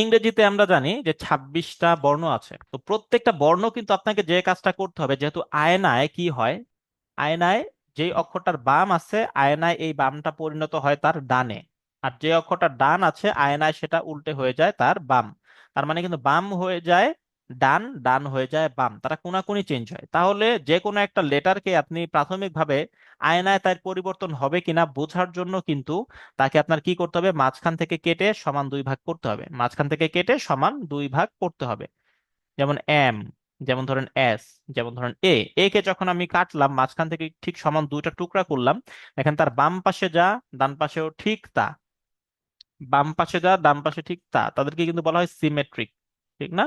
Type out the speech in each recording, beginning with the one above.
ইংরেজিতে আমরা জানি যে ছাব্বিশটা বর্ণ আছে। তো প্রত্যেকটা বর্ণ কিন্তু আপনাকে যে কাজটা করতে হবে, যেহেতু আয়নায় কি হয়? আয়নায় যে অক্ষরটার বাম আছে, আয়নায় এই বামটা পরিণত হয় তার ডানে। আর যে অক্ষরটার ডান আছে, আয়নায় সেটা উল্টে হয়ে যায় তার বাম। তার মানে কিন্তু বাম হয়ে যায় ডান ডান হয়ে যায় বাম তারা কোনাকুনি চেঞ্জ হয়। তাহলে যে কোনো একটা লেটারকে আপনি প্রাথমিকভাবে আয়নায় তার পরিবর্তন হবে কিনা বোঝার জন্য কিন্তু তাকে আপনার কি করতে হবে? মাঝখান থেকে কেটে সমান দুই ভাগ করতে হবে। মাঝখান থেকে কেটে সমান দুই ভাগ করতে হবে। যেমন এম যেমন ধরেন এস যেমন ধরেন এ এ কে যখন আমি কাটলাম, মাঝখান থেকে ঠিক সমান দুইটা টুকরা করলাম, এখন তার বাম পাশে যা, ডান পাশেও ঠিক তা। বাম পাশে যা, ডান পাশে ঠিক তা। তাদেরকে কিন্তু বলা হয় সিমেট্রিক ঠিক না?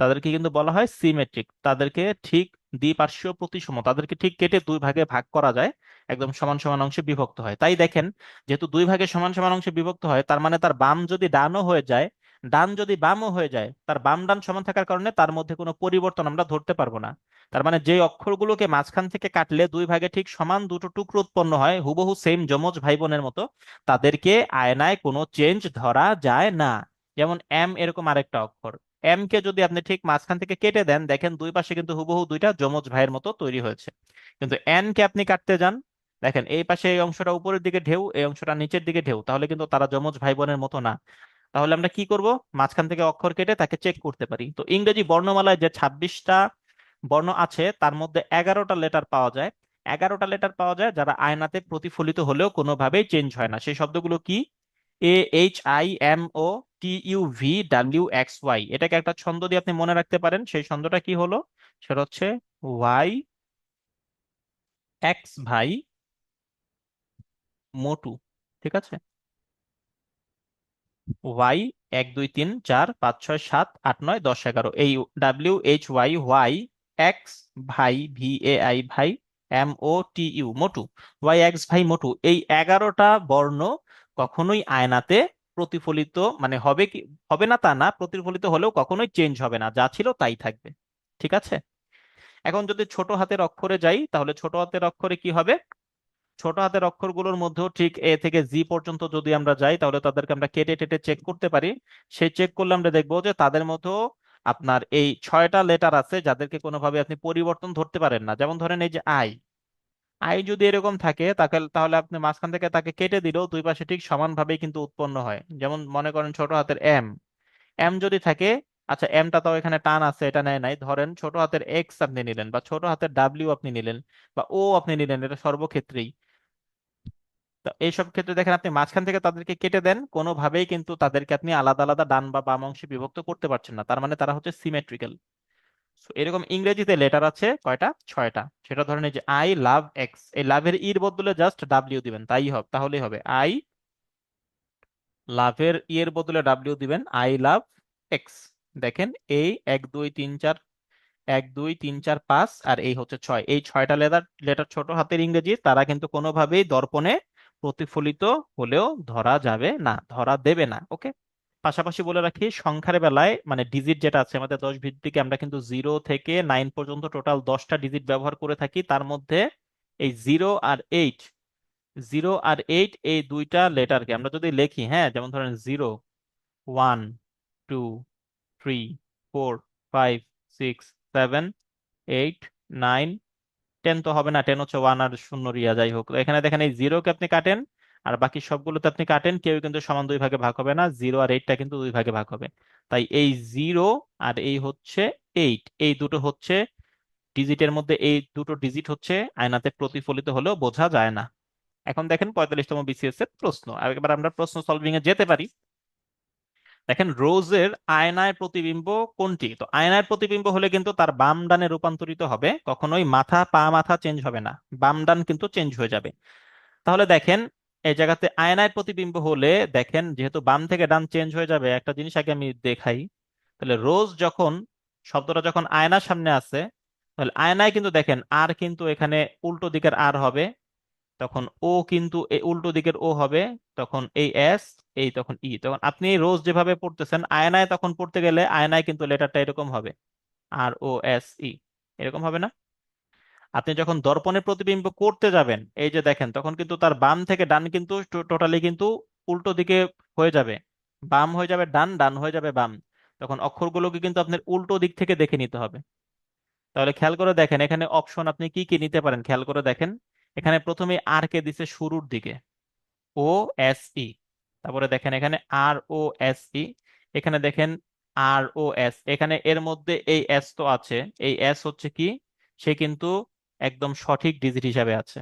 তাদেরকে কিন্তু বলা হয় সিমেট্রিক। তাদেরকে ঠিক দ্বিপার্শ্বীয় প্রতিসম, তাদেরকে ঠিক কেটে দুই ভাগে ভাগ করা যায়, একদম সমান সমান অংশে বিভক্ত হয়। তাই দেখেন, যেহেতু দুই ভাগে সমান সমান অংশে বিভক্ত হয়, তার মানে তার বাম যদি ডানও হয়ে যায়, ডান যদি বামও হয়ে যায়, তার বাম ডান সমান থাকার কারণে তার মধ্যে কোনো পরিবর্তন আমরা ধরতে পারব না। তার মানে যে অক্ষরগুলোকে মাঝখান থেকে কাটলে দুই ভাগে ঠিক সমান দুটো টুকরো উৎপন্ন হয়, হুবহু সেম যমজ ভাই বোনের মতো, তাদেরকে আয়নায় কোনো চেঞ্জ ধরা যায় না। যেমন এম এরকম আরেকটা অক্ষর। এম কে যদি আপনি ঠিক মাঝখান থেকে কেটে দেন, দেখেন দুই পাশে কিন্তু হুবহু দুইটা যমজ ভাইয়ের মতো তৈরি হয়েছে। কিন্তু এন কে আপনি কাটতে যান, দেখেন এই পাশে এই অংশটা উপরের দিকে ঢেউ, এই অংশটা নিচের দিকে ঢেউ, তাহলে কিন্তু তারা যমজ ভাই বোনের মতো না। তাহলে আমরা কি করব? মাঝখান থেকে অক্ষর কেটে তাকে চেক করতে পারি। তো ইংরেজি বর্ণমালায় যে ছাব্বিশটা বর্ণ আছে, তার মধ্যে এগারোটা লেটার পাওয়া যায়। এগারোটা লেটার পাওয়া যায় যারা আয়নাতে প্রতিফলিত হলেও কোনোভাবেই চেঞ্জ হয় না। সেই শব্দগুলো কি? A H I M O T U V W X Y এটাকে একটা ছন্দ দিয়ে আপনি মনে রাখতে পারেন। সেই ছন্দটা কি হলো? সেটা হচ্ছে ওয়াই এক্স ভাই মোটু ঠিক আছে? ওয়াই এক, দুই, তিন, চার, পাঁচ, ছয়, সাত, আট, নয়, দশ, এগারো। এই W H Y Y X ভাই ভি এ আই ভাই এম ও টি ইউ মোটু ওয়াই এক্স ভাই মোটু এই এগারোটা বর্ণ কখনোই আয়নাতে প্রতিফলিত মানে হবে কি, হবে না তা না, প্রতিফলিত হলেও কখনোই চেঞ্জ হবে না, যা ছিল তাই থাকবে, ঠিক আছে? এখন যদি ছোট হাতের অক্ষরে যাই, তাহলে ছোট হাতের অক্ষরে কি হবে? ছোট হাতের অক্ষরগুলোর মধ্যেও ঠিক এ থেকে জি পর্যন্ত যদি আমরা যাই, তাহলে তাদেরকে আমরা কেটে টেটে চেক করতে পারি। সেই চেক করলে আমরা দেখব যে তাদের মধ্যেও আপনার এই ছয়টা লেটার আছে, যাদেরকে কোনোভাবে আপনি পরিবর্তন ধরতে পারেন না। যেমন ধরেন এই যে আই আই যদি এরকম থাকে, তাকে, তাহলে আপনি মাঝখান থেকে তাকে কেটে দিলেও দুই পাশে ঠিক সমানভাবেই কিন্তু উৎপন্ন হয়। যেমন মনে করেন ছোট হাতের এম এম যদি থাকে আচ্ছা এমটা তাও এখানে টান আছে, এটা নেয় নাই। ধরেন ছোট হাতের এক্স আপনি নিলেন বা ছোট হাতের ডাব্লিউ আপনি নিলেন বা ও আপনি নিলেন, এটা সর্বক্ষেত্রেই। তো এইসব ক্ষেত্রে দেখেন আপনি মাঝখান থেকে তাদেরকে কেটে দেন, কোনোভাবেই কিন্তু তাদেরকে আপনি আলাদা আলাদা ডান বা বাম অংশে বিভক্ত করতে পারছেন না। তার মানে তারা হচ্ছে সিমেট্রিক্যাল এরকম ইংরেজিতে লেটার আছে, কয়টা? ছয়টা। সেটা ধরেন যে আই লাভ এক্স এই লাভের ইর বদলে জাস্ট ডাব্লিউ দিবেন, তাই হবে, তাহলেই হবে। আই লাভের ইয়ের বদলে ডাব্লিউ দিবেন আই লাভ এক্স দেখেন, এই এক, দুই, তিন, চার, এক, দুই, তিন, চার, পাঁচ, আর এই হচ্ছে ছয়। এই ছয়টা লেটার লেটার ছোট হাতের ইংরেজি, তারা কিন্তু কোনোভাবেই দর্পণে প্রতিফলিত হলেও ধরা যাবে না, ধরা দেবে না ওকে পাশাপাশি বলে রাখি, সংখ্যার বেলায় মানে ডিজিট যেটা আছে আমাদের দশ ভিত্তিকে আমরা কিন্তু জিরো থেকে নাইন পর্যন্ত টোটাল দশটা ডিজিট ব্যবহার করে থাকি। তার মধ্যে এই জিরো আর এইট জিরো আর এইট এই দুইটা লেটারকে আমরা যদি লিখি হ্যাঁ যেমন ধরেন zero one two three four five six seven eight nine ten তো হবে না টেন হচ্ছে ওয়ান আর শূন্য রিয়া, যাই হোক। এখানে দেখেন এই জিরোকে আপনি কাটেন আর বাকি সবগুলোতে আপনি কাটেন, কেউ কিন্তু সমান দুই ভাগে ভাগ হবে না জিরো আর এইটটা কিন্তু দুই ভাগে ভাগ হবে। তাই এই জিরো আর এই হচ্ছে এইট এই দুটো হচ্ছে ডিজিটের মধ্যে, এই দুটো ডিজিট হচ্ছে আয়নাতে প্রতিফলিত হলেও বোঝা যায় না। এখন দেখেন পঁয়তাল্লিশতম বিসিএস এর প্রশ্ন, এবার আমরা প্রশ্ন সলভিং এ যেতে পারি। দেখেন রোজের আয়নায় প্রতিবিম্ব কোনটি? তো আয়নায় প্রতিবিম্ব হলে কিন্তু তার বাম ডানে রূপান্তরিত হবে, কখনোই মাথা, পা মাথা চেঞ্জ হবে না, বাম ডান কিন্তু চেঞ্জ হয়ে যাবে। তাহলে দেখেন এই জায়গাতে আয়নায় প্রতিবিম্ব হলে দেখেন যেহেতু বাম থেকে ডান চেঞ্জ হয়ে যাবে, একটা জিনিস আগে আমি দেখাই। তাহলে রোজ যখন, শব্দটা যখন আয়নার সামনে আছে, তাহলে আয়নায় কিন্তু দেখেন আর কিন্তু এখানে উল্টো দিকের আর হবে, তখন ও কিন্তু এই উল্টো দিকের ও হবে, তখন এই এস এই তখন ই তখন আপনি রোজ যেভাবে পড়তেছেন, আয়নায় তখন পড়তে গেলে আয়নায় কিন্তু লেটারটা এরকম হবে আর ও এস ই এরকম হবে না? আপনি যখন দর্পণে প্রতিবিম্ব করতে যাবেন, এই যে দেখেন, তখন কিন্তু তার বাম থেকে ডান কিন্তু টোটালি কিন্তু উল্টো দিকে হয়ে যাবে। বাম হয়ে যাবে ডান ডান হয়ে যাবে বাম। তখন অক্ষরগুলোকে কিন্তু আপনার উল্টো দিক থেকে দেখে নিতে হবে। তাহলে খেয়াল করে দেখেন, এখানে অপশন আপনি কি কি নিতে পারেন? খেয়াল করে দেখেন, এখানে প্রথমে আর কে দিছে শুরুর দিকে। ও এস ই তারপরে দেখেন, এখানে আর ও এস ই এখানে দেখেন আর ও এস এখানে এর মধ্যে এই এস তো আছে। এই এস হচ্ছে কি? সে কিন্তু একদম সঠিক ডিজিট হিসাবে আছে।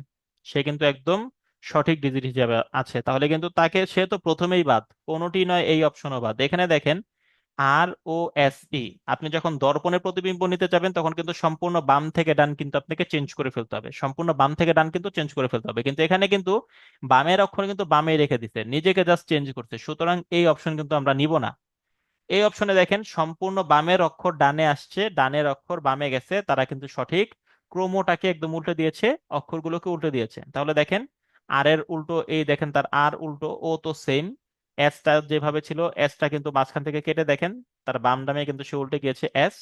সে কিন্তু একদম সঠিক ডিজিট হিসাবে আছে। তাহলে কিন্তু তাকে সে তো প্রথমেই বাদ, কোনোটি নয় এই অপশনও বাদ। এখানে দেখেন আর ও এস ই আপনি যখন দর্পণে প্রতিবিম্ব নিতে যাবেন, তখন কিন্তু সম্পূর্ণ বাম থেকে ডান কিন্তু আপনাকে চেঞ্জ করে ফেলতে হবে। সম্পূর্ণ বাম থেকে ডান কিন্তু চেঞ্জ করে ফেলতে হবে। কিন্তু এখানে কিন্তু বামের অক্ষর কিন্তু বামে রেখে দিতে নিজেকে জাস্ট চেঞ্জ করতে সুতরাং এই অপশন কিন্তু আমরা নিব না। এই অপশনে দেখেন, সম্পূর্ণ বামের অক্ষর ডানে আসছে, ডানের অক্ষর বামে গেছে, তারা কিন্তু সঠিক ক্রমটাকে একদম উল্টে দিয়েছে, অক্ষরগুলোকে উল্টে দিয়েছে। তাহলে দেখেন আর এর উল্টো এই দেখেন তার আর উল্টো, ও তো সেম এসটা যেভাবে ছিল এসটা কিন্তু মাঝখান থেকে কেটে দেখেন, তার বাম ডামে কিন্তু সে উল্টে গিয়েছে এস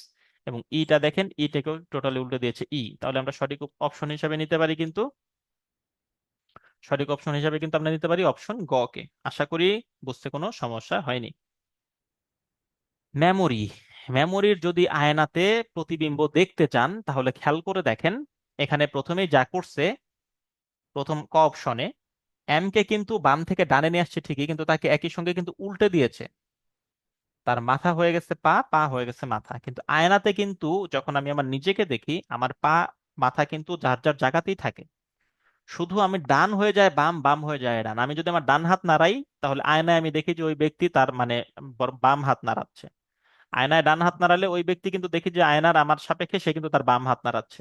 এবং ইটা দেখেন ইটাকেও টোটালি উল্টে দিয়েছে ই তাহলে আমরা সঠিক অপশন হিসাবে নিতে পারি কিন্তু, সঠিক অপশন হিসাবে কিন্তু আমরা নিতে পারি অপশন গ কে। আশা করি বুঝতে কোনো সমস্যা হয়নি। মেমোরি মেমোরির যদি আয়নাতে প্রতিবিম্ব দেখতে চান, তাহলে খেয়াল করে দেখেন, এখানে প্রথমেই যা করছে, প্রথম ক অপশনে এম কে কিন্তু বাম থেকে ডানে নিয়ে আসছে ঠিকই, কিন্তু তাকে একই সঙ্গে কিন্তু উল্টে দিয়েছে। তার মাথা হয়ে গেছে পা পা হয়ে গেছে মাথা। কিন্তু আয়নাতে কিন্তু যখন আমি আমার নিজেকে দেখি, আমার পা, মাথা কিন্তু যার যার জায়গাতেই থাকে। শুধু আমি ডান হয়ে যায়, বাম বাম হয়ে যায়, ডান। আমি যদি আমার ডান হাত নাড়াই, তাহলে আয়নায় আমি দেখি যে ওই ব্যক্তি তার মানে বাম হাত নাড়াচ্ছে। আয়নায় ডান হাত নাড়ালে ওই ব্যক্তি কিন্তু দেখি যে আয়নার আমার সাপেক্ষে সে কিন্তু তার বাম হাত নাড়াচ্ছে।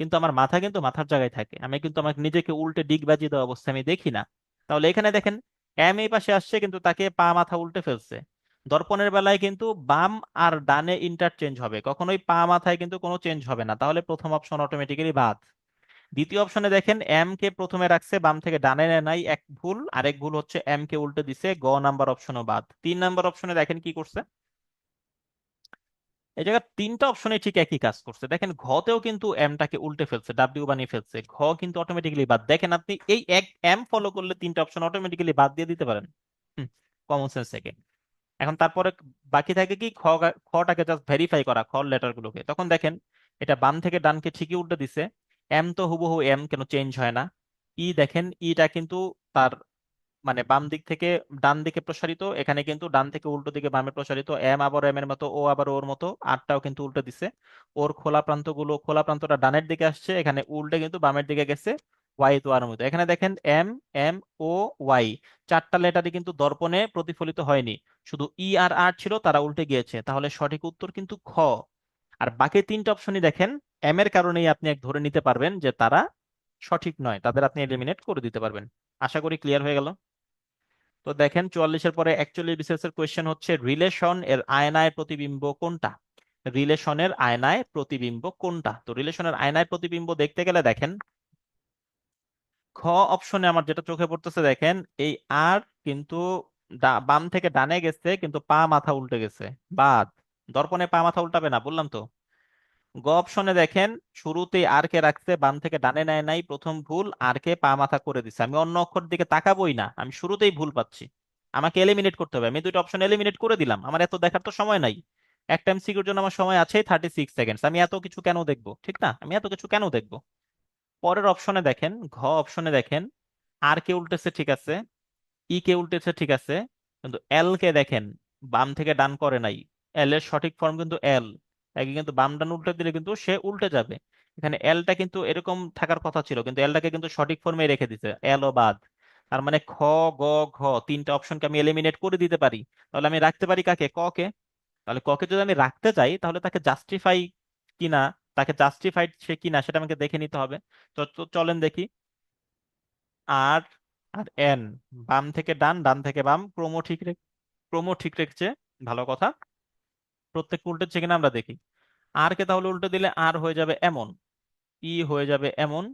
কিন্তু আমার মাথা কিন্তু মাথার জায়গায় থাকে। আমি কিন্তু আমাকে নিজেকে উল্টে ডিগবাজি দেওয়া অবস্থায় আমি দেখি না। তাহলে এখানে দেখেন, এম এই পাশে আসছে কিন্তু তাকে পা মাথা উল্টে ফেলছে। দর্পণের বেলায় কিন্তু বাম আর ডানে ইন্টারচেঞ্জ হবে। কখনোই পা মাথায় কিন্তু কোনো চেঞ্জ হবে না। তাহলে প্রথম অপশন অটোমেটিক্যালি বাদ। দ্বিতীয় অপশনে দেখেন, এম কে প্রথমে রাখছে, বাম থেকে ডানে নেয় নাই, এক ভুল। আরেক ভুল হচ্ছে, এম কে উল্টে দিছে, গ নাম্বার অপশনও বাদ। তিন নাম্বার অপশনে দেখেন কি করছে? এই জায়গায় তিনটা অপশনে ঠিক একই কাজ করছে। দেখেন, ঘতেও কিন্তু এমটাকে উল্টে ফেলছে ডাব্লিউ বানিয়ে ফেলছে। ঘ কিন্তু অটোমেটিক্যালি বাদ। দেখেন, আপনি এই এক এম ফলো করলে তিনটা অপশন অটোমেটিক্যালি বাদ দিয়ে দিতে পারেন। কমন সেন্স থেকে এখন তারপরে বাকি থাকে কি খ খটাকে জাস্ট ভেরিফাই করা খ লেটার গুলোকে। তখন দেখেন, এটা বাম থেকে ডানকে ঠিকই উল্টে দিছে। এম তো হুবহু এম কেন চেঞ্জ হয় না। ই দেখেন ইটা কিন্তু তার মানে বাম দিক থেকে ডান দিকে প্রসারিত, এখানে কিন্তু ডান থেকে উল্টো দিকে বামে প্রসারিত, এম আবার এম এর মতো, ও আবার ওর মতো আরটাও কিন্তু উল্টে দিছে। ওর খোলা প্রান্তগুলো, খোলা প্রান্তটা ডানের দিকে আসছে, এখানে উল্টে কিন্তু বামের দিকে গেছে, ওয়াই তো আর মতো। এখানে দেখেন এম এম, ও, ওয়াই, চারটা লেটারই কিন্তু দর্পণে প্রতিফলিত হয়নি। শুধু ই আর আর ছিল, তারা উল্টে গিয়েছে। তাহলে সঠিক উত্তর কিন্তু খ। আর বাকি তিনটা অপশনই দেখেন, এম এর কারণেই আপনি এক ধরে নিতে পারবেন যে তারা সঠিক নয়, তাদের আপনি এলিমিনেট করে দিতে পারবেন। আশা করি ক্লিয়ার হয়ে গেল। তো দেখেন চুয়াল্লিশের পরে একচল্লিশ বিসিএস এর কোয়েশ্চেন হচ্ছে রিলেশন এর আয়নায় প্রতিবিম্ব কোনটা? রিলেশনের আয়নায় প্রতিবিম্ব কোনটা? তো রিলেশনের আয়নায় প্রতিবিম্ব দেখতে গেলে দেখেন, খ অপশনে আমার যেটা চোখে পড়তেছে দেখেন, এই আর কিন্তু বাম থেকে ডানে গেছে, কিন্তু পা মাথা উল্টে গেছে। বাদ। দর্পণে পা মাথা উল্টাবে না, বললাম তো। গ অপশনে দেখেন শুরুতেই আর কে রাখছে বাম থেকে ডানে নেয় নাই, প্রথম ভুল আর কে পা মাথা করে দিছে। আমি অন্য অক্ষর দিকে তাকাবোই না, আমি শুরুতেই ভুল পাচ্ছি। আমাকে এলিমিনেট করতে হবে, আমি দুইটা অপশন এলিমিনেট করে দিলাম, আমার এত দেখার তো সময় নাই। একটা এমসিকিউর জন্য আমার সময় আছে থার্টি সিক্স সেকেন্ডস আমি এত কিছু কেন দেখব? ঠিক না? আমি এত কিছু কেন দেখব? পরের অপশনে দেখেন, ঘ অপশনে দেখেন আর কে উল্টেছে, ঠিক আছে ই কে উল্টেছে, ঠিক আছে, কিন্তু এল কে দেখেন, বাম থেকে ডান করে নাই। এল এর সঠিক ফর্ম কিন্তু এল একে কিন্তু বাম ডান উল্টে দিলে কিন্তু সে উল্টে যাবে। এখানে এলটা কিন্তু এরকম থাকার কথা ছিল, কিন্তু এলটাকে কিন্তু সঠিক ফর্মে রেখে দিছে এল ও বাদ। তার মানে খ, গ, ঘ তিনটা অপশনকে আমি এলিমিনেট করে দিতে পারি। তাহলে আমি রাখতে পারি কাকে? ক কে? তাহলে ক কে যদি আমি রাখতে চাই তাহলে তাকে জাস্টিফাই কিনা, তাকে জাস্টিফাইড সে কিনা, সেটা আমাকে দেখে নিতে হবে। তো চলেন দেখি। আর আর এন বাম থেকে ডান ডান থেকে বাম, ক্রম ঠিক রেখ ক্রম ঠিক রেখেছে, ভালো কথা। প্রত্যেক উল্টেছে কিনা আমরা দেখি। আর কে তাহলে উল্টে দিলে আর হয়ে যাবে এমন। ই হয়ে যাবে এমন।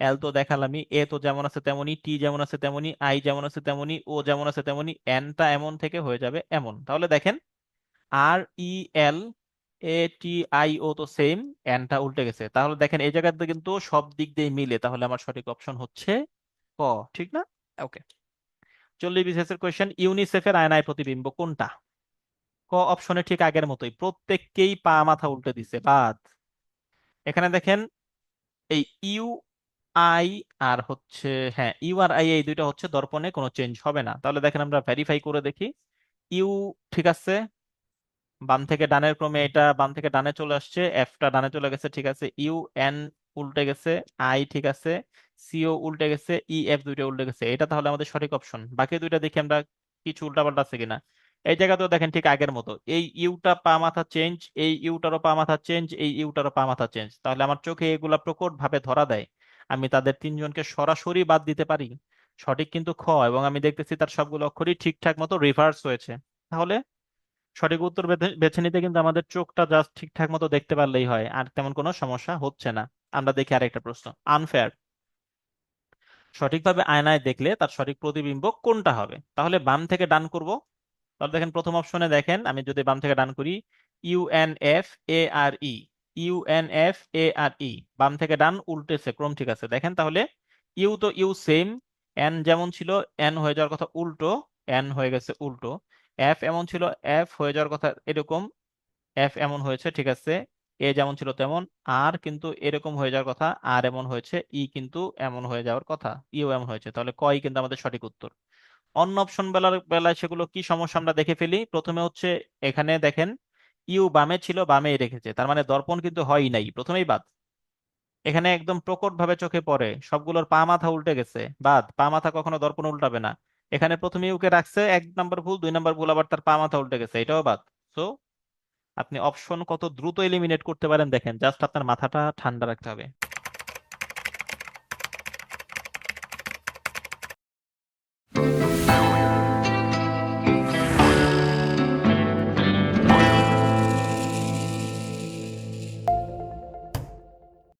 এল তো দেখালামই। এ তো যেমন আছে তেমনি টি যেমন আছে তেমনি আই যেমন আছে তেমনি ও যেমন আছে তেমনি এনটা এমন থেকে হয়ে যাবে এমন। তাহলে দেখেন আর ই এল এ টি আই ও তো সেম এনটা উল্টে গেছে। তাহলে দেখেন, এই জায়গাতে কিন্তু সব দিক দিয়ে মিলে তাহলে আমার সঠিক অপশন হচ্ছে ক, ঠিক না? ওকে চল্লিশ এর কোয়েশ্চেন ইউনিসেফের আয়নায় প্রতিবিম্ব কোনটা? অপশনে ঠিক আগের মতোই। প্রত্যেককেই পা মাথা উল্টে দিছে, বাদ। এখানে দেখেন, এই ইউ, আই আর হচ্ছে হ্যাঁ ইউ আর আই, এই দুইটা হচ্ছে দর্পণে, কোনো চেঞ্জ হবে না। তাহলে দেখেন আমরা ভেরিফাই করে দেখি। ইউ ঠিক আছে, বাম থেকে ডানের ক্রমে এটা বাম থেকে ডানে চলে আসছে এফটা ডানে চলে গেছে, ঠিক আছে। ইউ, এন উল্টে গেছে, আই ঠিক আছে, সিও উল্টে গেছে, ই, এফ দুইটা উল্টে গেছে। এটা তাহলে আমাদের সঠিক অপশন বাকি দুইটা দেখি আমরা কিছু উল্টাপাল্টা আছে কিনা। এই জায়গাতেও দেখেন ঠিক আগের মতো। এই ইউটা পা মাথা চেঞ্জ এই ইউটারও পা মাথা চেঞ্জ এই ইউটারও পা মাথা চেঞ্জ তাহলে আমার চোখে এগুলা প্রকট ভাবে ধরা দেয়। আমি তাদের তিনজনকে সরাসরি বাদ দিতে পারি। সঠিক কিন্তু খ, এবং আমি দেখতেছি তার সবগুলো অক্ষরই ঠিকঠাক মতো রিভার্স হয়েছে। তাহলে সঠিক উত্তর বেছে নিতে কিন্তু আমাদের চোখটা জাস্ট ঠিকঠাক মতো দেখতে পারলেই হয়, আর তেমন কোনো সমস্যা হচ্ছে না। আমরা দেখি আরেকটা প্রশ্ন আনফেয়ার সঠিকভাবে আয়নায় দেখলে তার সঠিক প্রতিবিম্ব কোনটা হবে? তাহলে বাম থেকে ডান করব তাহলে দেখেন প্রথম অপশনে দেখেন, আমি যদি বাম থেকে ডান করি ইউএনএফ এ আর ই ইউএনএফ এ আর ই বাম থেকে ডান উল্টেছে, ক্রম ঠিক আছে। দেখেন তাহলে ইউ তো ইউ সেম এন যেমন ছিল এন হয়ে যাওয়ার কথা উল্টো এন হয়ে গেছে উল্টো। এফ এমন ছিল এফ হয়ে যাওয়ার কথা এরকম এফ এমন হয়েছে, ঠিক আছে। এ যেমন ছিল তেমন আর কিন্তু এরকম হয়ে যাওয়ার কথা আর এমন হয়েছে ই কিন্তু এমন হয়ে যাওয়ার কথা ইও এমন হয়েছে। তাহলে কই কিন্তু আমাদের সঠিক উত্তর? অন্য অপশন বেলার, বেলায় সেগুলো কি সমস্যা আমরা দেখে ফেলি? প্রথমে হচ্ছে এখানে দেখেন, ইউ বামে ছিল, বামেই রেখেছে। তার মানে দর্পণ কিন্তু হয়ই নাই। প্রথমেই বাদ। এখানে একদম প্রকট ভাবে চোখে পড়ে। সবগুলোর পা মাথা উল্টে গেছে। বাদ। পা মাথা কখনো দর্পণ উল্টাবে না। এখানে প্রথমে ইউকে রাখছে। এক নাম্বার ভুল, দুই নাম্বার ভুল, আবার তার পা মাথা উল্টে গেছে। এটাও বাদ। সো আপনি অপশন কত দ্রুত এলিমিনেট করতে পারেন দেখেন। জাস্ট আপনার মাথাটা ঠান্ডা রাখতে হবে।